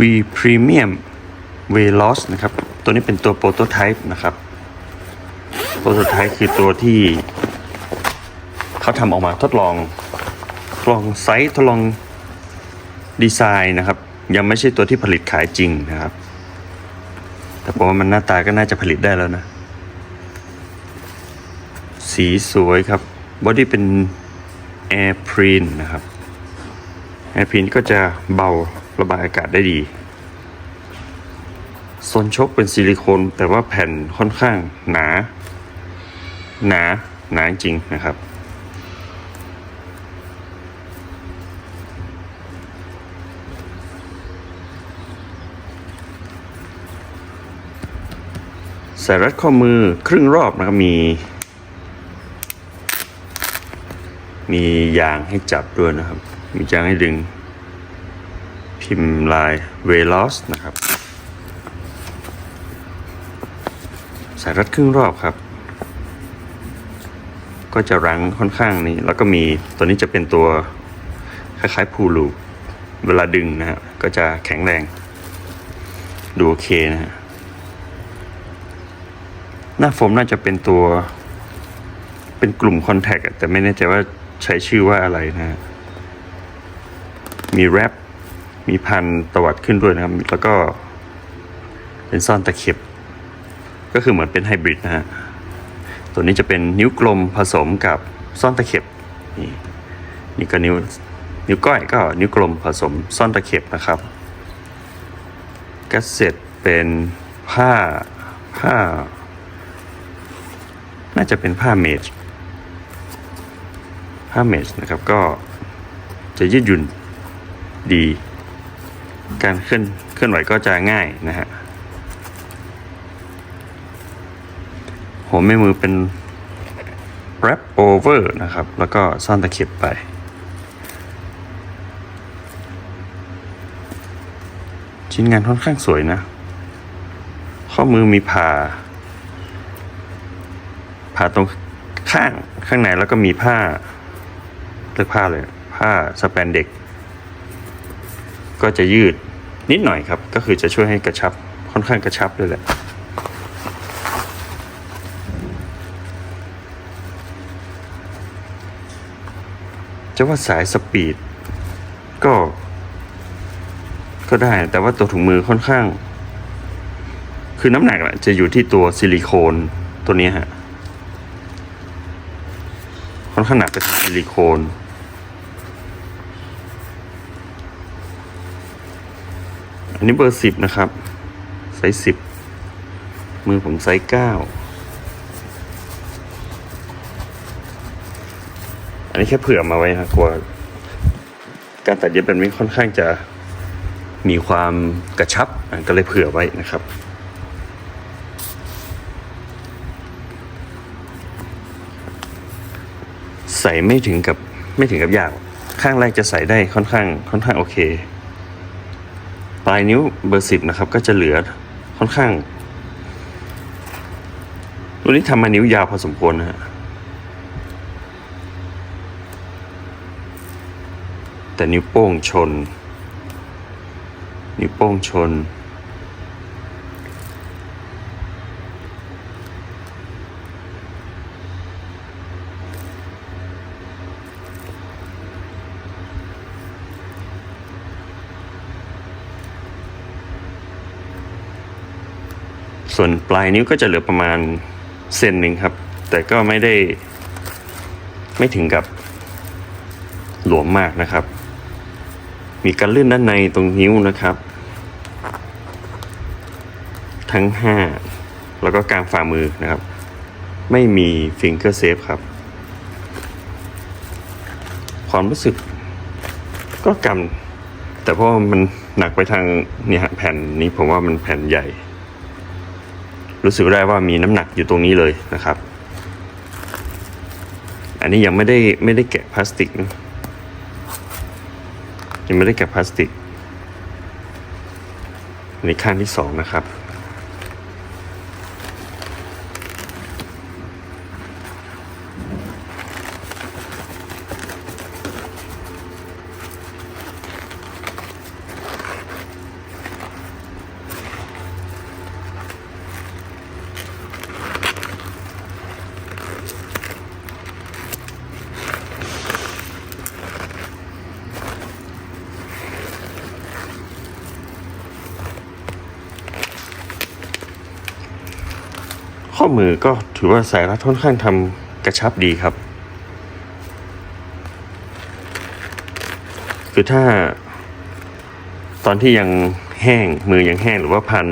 V Premium Veloz นะครับ ตัวนี้เป็นตัวโปรโตไทป์นะครับโปรโตไทป์คือตัวที่เขาทำออกมาทดลองทดลองไซส์ทดลองดีไซน์นะครับ ยังไม่ใช่ตัวที่ผลิตขายจริงนะครับ แต่ผมว่ามันหน้าตาก็น่าจะผลิตได้แล้วนะ สีสวยครับบอดี้เป็น Air p r i n นะครับ Air p r i n ก็จะเบา ระบายอากาศได้ดีโซนชกเป็นซิลิโคนแต่ว่าแผ่นค่อนข้างหนา หนาหนาจริงนะครับใส่รัดข้อมือครึ่งรอบนะครับมี มียางให้จับด้วยนะครับ มียางให้ดึง พิมพ์ลายเวล o สนะครับใส่รัดครึ่งรอบครับ ก็จะรั้งค่อนข้างนี้ แล้วก็มีตัวนี้จะเป็นตัวคล้ายๆพูลูปเวลาดึงนะฮะก็จะแข็งแรง ดูโอเคนะฮะหน้าโฟมน่าจะเป็นตัว เป็นกลุ่มคอนแทคแต่ไม่แน่ใจว่าใช้ชื่อว่าอะไรนะฮะมีแรป มีพันตวัดขึ้นด้วยนะครับ แล้วก็เป็นซ่อนตะเข็บ ก็คือเหมือนเป็นไฮบริดนะฮะ ตัวนี้จะเป็นนิ้วกลมผสมกับซ่อนตะเข็บ นี่นี่ก็นิ้วนิ้วก้อยก็นิ้วกลมผสมซ่อนตะเข็บนะครับกัสเซ็ตเป็นผ้าผ้า น่าจะเป็นผ้าเมจผ้าเมจนะครับก็จะยืดหยุ่นดี การเคลื่อนเคลื่อนไหวก็จะง่ายนะฮะหัวแม่มือเป็น wrap over นะครับ แล้วก็ซ่อนตะเข็บไป ชิ้นงานค่อนข้างสวยนะ ข้อมือมีผ่า ผ่าตรงข้างข้างในแล้วก็มีผ้าเลือกผ้าเลย ผ้าสแปนเด็ก ก็จะยืด นิดหน่อยครับ ก็คือจะช่วยให้กระชับค่อนข้างกระชับเลยแหละจะว่าสายสปีดก็ ก็ได้แต่ว่าตัวถุงมือค่อนข้าง คือน้ำหนักอะจะอยู่ที่ตัวซิลิโคนตัวนี้ฮะค่อนข้างหนักเป็นซิลิโคน อันนี้เบอร์สิบนะครับ ไซส์สิบ มือผมไซส์เก้า อันนี้แค่เผื่อมาไว้ครับกลัว การตัดเย็บแบบนี้ค่อนข้างจะมีความกระชับก็เลยเผื่อไว้นะครับใส่ไม่ถึงกับไม่ถึงกับยาก ข้างแรกจะใส่ได้ค่อนข้างค่อนข้างโอเค ปลายนิ้วเบอร์สิบนะครับ ก็จะเหลือค่อนข้างตัวนนี้ทำมานิ้วยาวพอสมควรนะฮะแต่นิ้วโป้งชน นิ้วโป้งชน ส่วนปลายนิ้วก็จะเหลือประมาณเซนหนึ่งครับ แต่ก็ไม่ได้ ไม่ถึงกับหลวมมากนะครับ มีการลื่นด้านในตรงนิ้วนะครับ ทั้ง 5 แล้วก็กลางฝ่ามือนะครับ ไม่มีฟิงเกอร์เซฟครับ ความรู้สึกก็กำแต่เพราะมันหนักไปทางเนี่ยแผ่นนี้ผมว่ามันแผ่นใหญ่ รู้สึกได้ว่ามีน้ำหนักอยู่ตรงนี้เลยนะครับ อันนี้ยังไม่ได้ไม่ได้แกะพลาสติกนะยังไม่ได้แกะพลาสติกอันนี้ข้างที่สองนะครับ ข้อมือก็ถือว่าสายรัดค่อนข้างทำกระชับดีครับ คือถ้า ตอนที่ยังแห้งมือยังแห้งหรือว่าพัน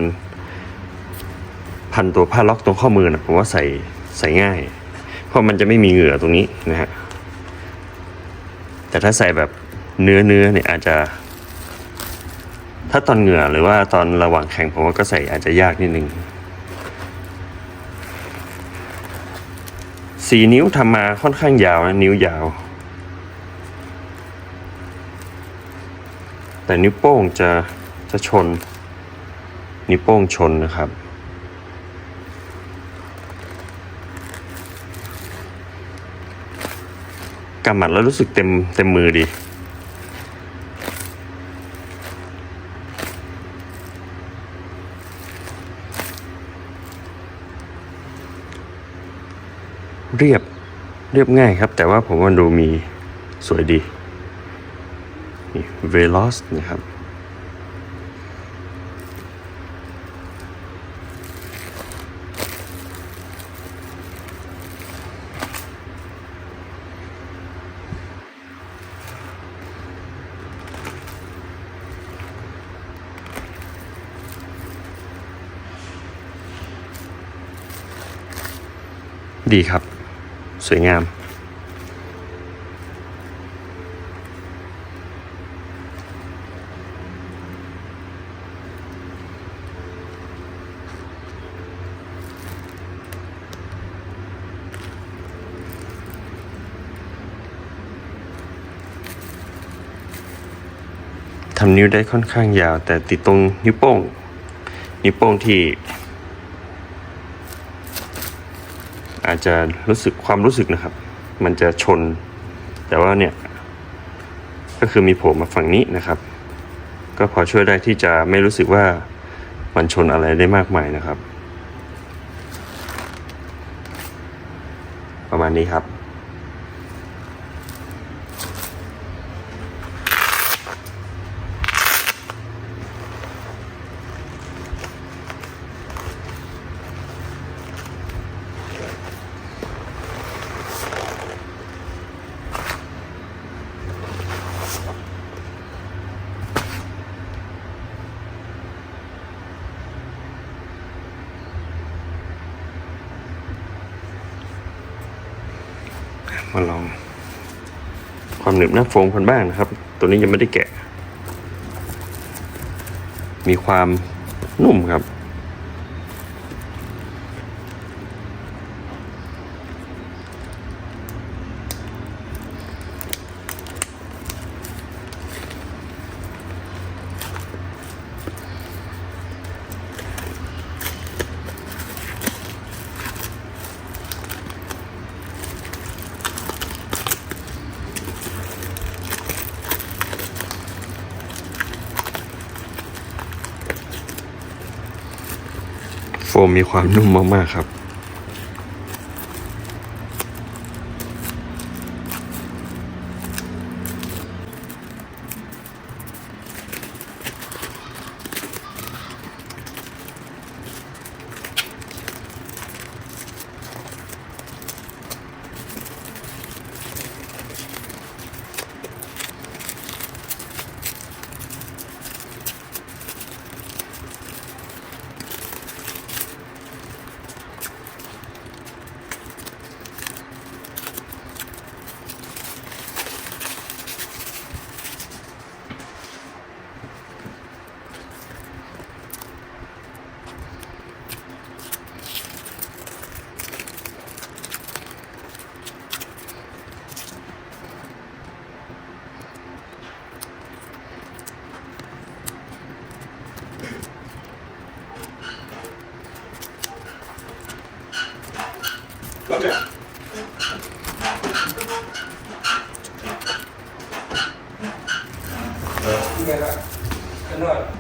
พันตัวผ้าล็อกตรงข้อมือนะผมว่าใส่ใส่ง่าย เพราะมันจะไม่มีเหงื่อตรงนี้นะฮะแต่ถ้าใส่แบบเนื้อเนื้อเนี่ยอาจจะ ถ้าตอนเหงื่อหรือว่าตอนระหว่างแข่งผมว่าก็ใส่อาจจะยากนิดนึง สี่นิ้วทำมาค่อนข้างยาวนะนิ้วยาว แต่นิ้วโป้งจะจะชน นิ้วโป้งชนนะครับ กำหมัดแล้วรู้สึกเต็มเต็มมือดี เรียบเรียบง่ายครับ แต่ว่าผมว่าดูมีสวยดีนี่ Veloz นะครับดีครับ สวยงามทำนิ้วได้ค่อนข้างยาว แต่ติดตรงนิ้วโป้ง นิ้วโป้งที่ อาจจะรู้สึกความรู้สึกนะครับ มันจะชน แต่ว่าเนี่ย ก็คือมีโผล่มาฝั่งนี้นะครับ ก็พอช่วยได้ที่จะไม่รู้สึกว่ามันชนอะไรได้มากมายนะครับ ประมาณนี้ครับ มาลอง ความหนึบหน้าโฟมกันบ้างนะครับ ตัวนี้ยังไม่ได้แกะ มีความนุ่มครับ มมีความนุ่มมากๆครับ 没的儿。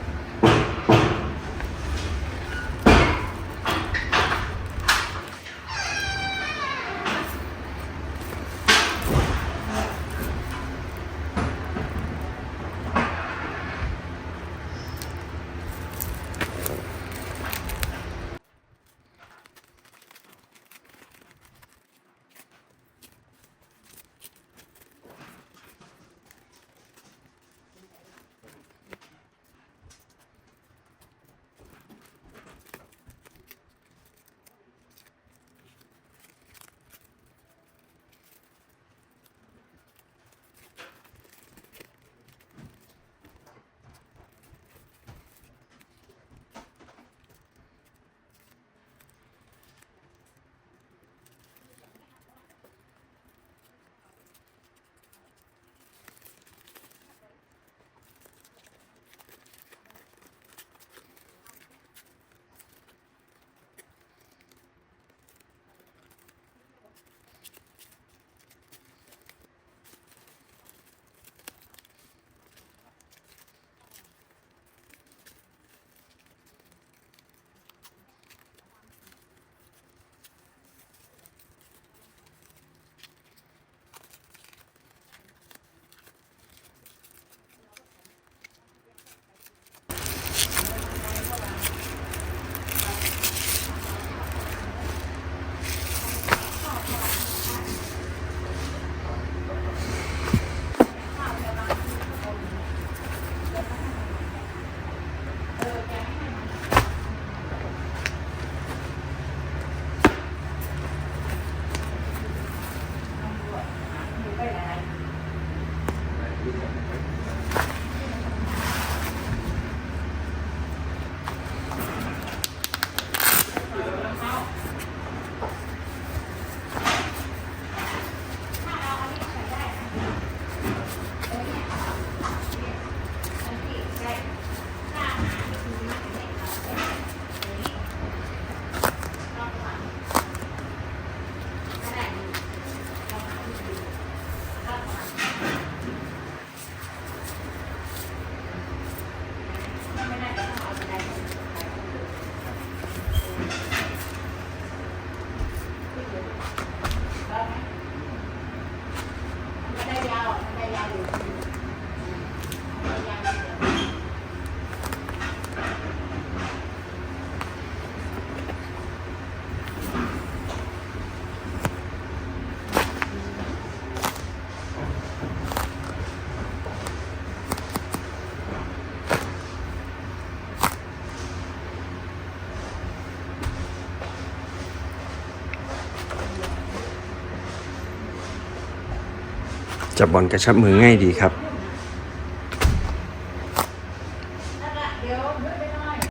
จับบอลกระชับมือง่ายดีครับ